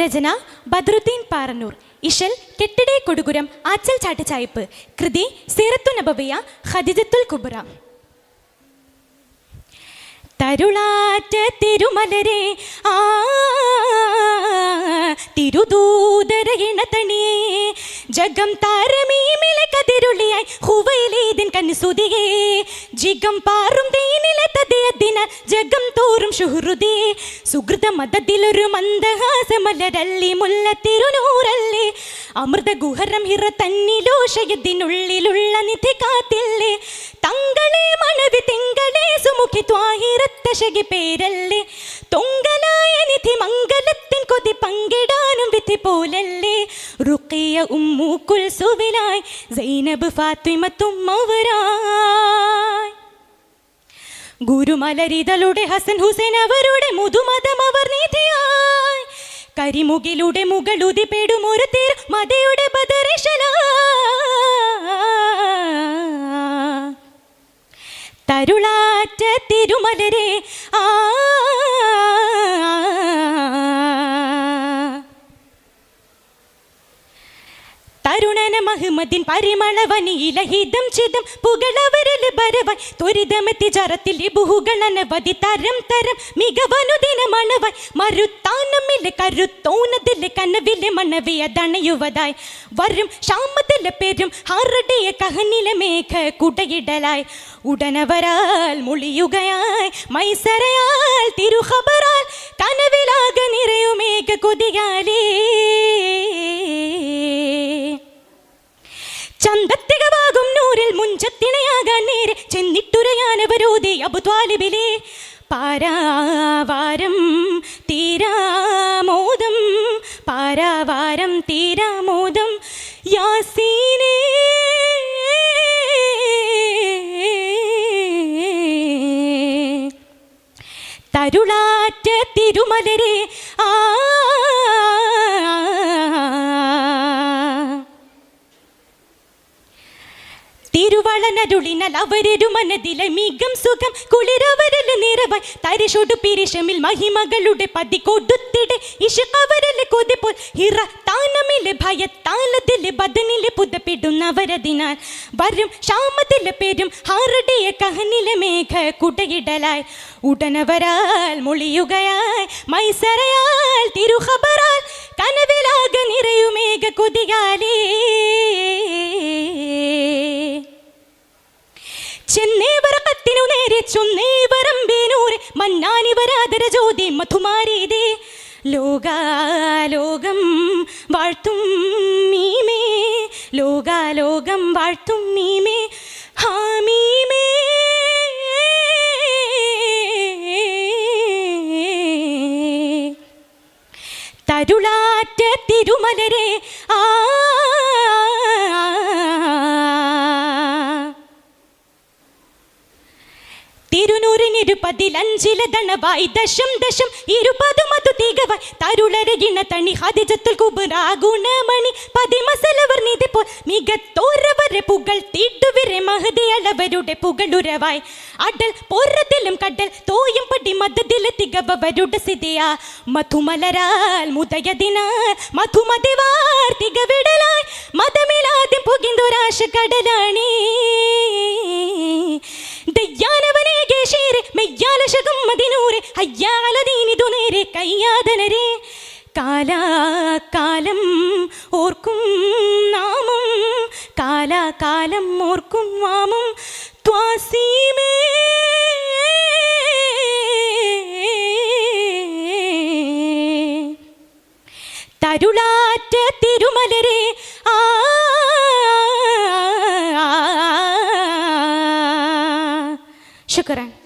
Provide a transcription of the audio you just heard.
രചന ബദ്രുദ്ദീൻ പാറന്നൂർ. ഇഷൽ കെട്ടിടേ കൊടുകുരം ആച്ചൽ ചാട്ടിച്ചായ്പ് കൃതി സീറത്തു നബവിയ ഹജിജത്തുൽ കുബ്ര. തരുളാറ്റ തിരുമലരെ ആ തിരുദൂതര ഇണതണിയേ ജഗം താരമീമിലെ കതിരുളിയായി ജിഗം ജഗം മന്ദഹാസമലരല്ലി മുല്ല അമൃത ഗുഹരം നിധി പേരല്ലേ. നിധി മംഗലത്തിൻ കൊതി പങ്കിടാനും വിധി പോലല്ലേ? റുക്കിയ ഉമ്മു കുൽസുവിലായി സൈനബ് ഫാത്തിമത്തുമ്മവരായി ഗുരുമലരിതളുടെ ഹസൻ ഹുസൈൻ അവരുടെ മുതുമതം അവർ നീതിയായി. കരിമുകിലൂടെ മുകളുതി പേടും ഒരു തീർ മതയുടെ ബദരശല. തരുളാറ്റ തിരുമലരെ ആ തരുണന മഹമ്മദിൻ പരിമളവനിയില ഹിതം ചിതം പുകളവരിൽ ബരവൻ ത്വരിതമെത്തി ജറത്തിൽ ബുഹുകളനവധി തരം തരം മികവനുദിന മണവായി മരുത്താനമില്ല കരുത്തോനതിൽ കനവിലെ മണവിയ ദണയുവതായി വരും ക്ഷാമത്തിലെ പേരും ഹാറടിയ കഹനിലെ മേഘ കുടയിടലായി. ഉടനവരാൽ മുളിയുകയായി മൈസരയാൽ തിരുഹബറാൽ കനവിലാക നിറയുമേഘ കൊതിയാലേ. ചെന്നിട്ടുരയാനവരോധി അബുദ്വാലിബിലെ പാരാവാരം തീരാമോദം പാരാവാരം തീരാമോദം യാസീനേ. തരുളാറ്റ തിരുമലരെ ആ തിരുവളനരുളിനാൽ അവരൊരു മനതിലെ മികം സുഖം. കുളിരവരൽ നിറവായി. തരിശൊടു പിരിശമിൽ മഹിമകളുടെ പതി കൊടുത്തിടെ ഇഷകവരൽ കൊതിപ്പോൾ ഹിറ താനമിലെ ഭയത്താലതിലെ ബദനിലെ പുതപ്പിടുന്നവരതിനാൽ. വരും ക്ഷാമത്തിലെ പേരും ഹാറടിയ കഹനിലെ മേഘ കുടയിടലായി ഉടനവരാൽ മൊളിയുകയായി. മൈസരയാൽ തിരുഹബറാൽ കനവിലാകെ നിറയുമേഘ കുതികാലേ ചെന്നേവറക്കത്തിനു നേരെ മന്നാനി വരാതര ജ്യോതി മധുമാരീതേ. ലോകാലോകം വാഴ്ത്തും മീമേ. ലോകാലോകം വാഴ്ത്തും മീമേ. ഹാമീമേ തരുളാറ്റ തിരുമലരെ ആ തിരുനൂറിനിരുപതിലഞ്ചില ദണവായി. ദശം ദശം ഇരുപതും അതു തികവായി. തരുളരകിണ തണി ഹതിജത്തുൽ കുബുറ ഗുണമണി പതിമസലവർ നിധിപ്പോൾ മികത്തോരവരെ പുകൾ തീട്ടുവിരെ മഹതി അളവരുടെ പുകളുരവായി. അടൽ പൊറത്തിലും കടൽ തോയും പടി മതത്തിലെ തികവരുടെ സിതയ മധുമലരാൽ മുതയതിനാൽ മധുമതിവാർ തികവിടലായി. മതമിലാദ്യം പുകിന്തൊരാശ കടലാണേ. അയ്യാലതീനിതു നേരെ കയ്യാതനരെ. കാലാകാലം ഓർക്കും നാമം. കാലാകാലം ഓർക്കും വാമം. ത്വാസീമേ. തരുളാറ്റ തിരുമലരെ. ആ ശുക്രൻ